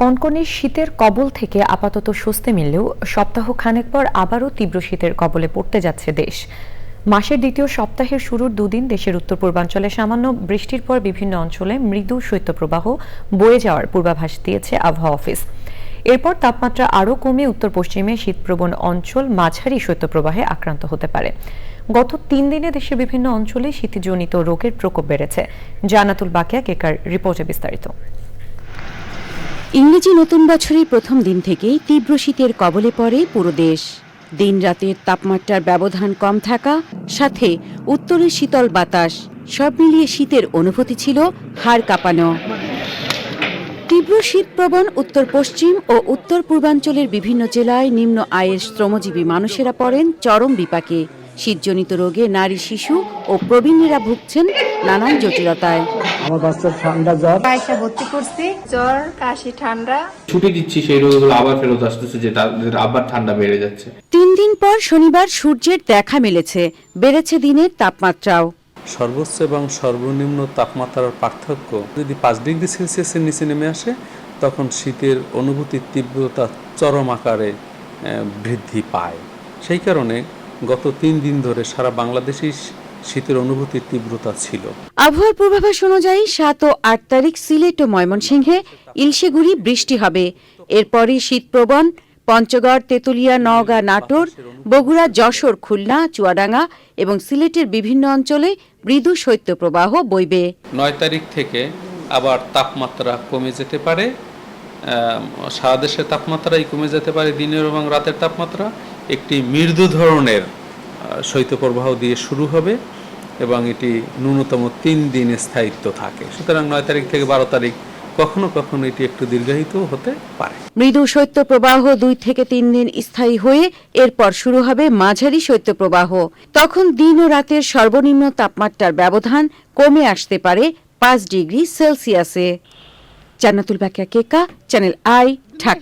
কনকনে শীতের কবল থেকে আপাতত স্বস্তি মিললেও সপ্তাহ খানেক পর আবারও তীব্র শীতের কবলে পড়তে যাচ্ছে দেশ। মাসের দ্বিতীয় সপ্তাহের শুরুর দুদিন দেশের উত্তর পূর্বাঞ্চলে সামান্য বৃষ্টির পর বিভিন্ন অঞ্চলে মৃদু শৈত্যপ্রবাহ বয়ে যাওয়ার পূর্বাভাস দিয়েছে আবহাওয়া অফিস। এরপর তাপমাত্রা আরও কমে উত্তর পশ্চিমে শীতপ্রবণ অঞ্চল মাঝারি শৈত্যপ্রবাহে আক্রান্ত হতে পারে। গত তিন দিনে দেশের বিভিন্ন অঞ্চলে শীতজনিত রোগের প্রকোপ বেড়েছে। জানাতুল বাকিয়া, কেকার, রিপোর্টে বিস্তারিত। ইংরেজি নতুন বছরের প্রথম দিন থেকেই তীব্র শীতের কবলে পড়ে পুরো দেশ। দিন রাতের তাপমাত্রার ব্যবধান কম থাকা, সাথে উত্তরের শীতল বাতাস, সব মিলিয়ে শীতের অনুভূতি ছিল হাড় কাঁপানো। তীব্র শীতপ্রবণ উত্তর পশ্চিম ও উত্তর পূর্বাঞ্চলের বিভিন্ন জেলায় নিম্ন আয়ের শ্রমজীবী মানুষেরা পড়েন চরম বিপাকে। শীতজনিত রোগে নারী, শিশু ও প্রবীণেরা ভুগছেন নানান জটিলতায়। আমার বাচ্চার ঠান্ডা জ্বর। ভর্তি করছি জ্বর কাশি ঠান্ডা। ছুটি দিচ্ছি সেই রোগগুলো আবার ফেরত আসতেছে যে তাদের আবার ঠান্ডা বেড়ে যাচ্ছে। তিন দিন পর শনিবার সূর্যের দেখা মিলেছে বেড়েছে দিনের তাপমাত্রাও। সর্বোচ্চ এবং সর্বনিম্ন তাপমাত্রার পার্থক্য যদি পাঁচ ডিগ্রি সেলসিয়াসের নিচে নেমে আসে তখন শীতের অনুভূতির তীব্রতা চরম আকারে আহ, বৃদ্ধি পায়। সেই কারণে গত তিন দিন ধরে সারা বাংলাদেশেই শীতের অনুভূতির তীব্রতা ছিল। আবহাওয়ার পূর্বাভাস অনুযায়ী সাত ও আট তারিখ সিলেট ও ময়মনসিংহে ইলশেগুড়ি বৃষ্টি হবে। এরপরই শীতপ্রবণ পঞ্চগড় তেঁতুলিয়া নওগাঁ নাটোর বগুড়া যশোর খুলনা চুয়াডাঙ্গা এবং সিলেটের বিভিন্ন অঞ্চলে মৃদু শৈত্যপ্রবাহ বইবে। নয় তারিখ থেকে আবার তাপমাত্রা কমে যেতে পারে। সারা দেশের তাপমাত্রাই কমে যেতে পারে দিনের এবং রাতের তাপমাত্রা। একটি মৃদু ধরনের শৈত্যপ্রবাহ দিয়ে শুরু হবে এবং এটি ন্যূনতম তিন দিন স্থায়িত্ব থাকে। সুতরাং নয় তারিখ থেকে বারো তারিখ কখনো কখনো এটি একটু দীর্ঘায়িত হতে পারে। মৃদু শৈত্যপ্রবাহ দুই থেকে তিন দিন স্থায়ী হয়ে এরপর শুরু হবে মাঝারি শৈত্যপ্রবাহ। তখন দিন ও রাতের সর্বনিম্ন তাপমাত্রার ব্যবধান কমে আসতে পারে পাঁচ degree সেলসিয়াসে। Jannatul Bakiya Keka Channel I, Dhaka.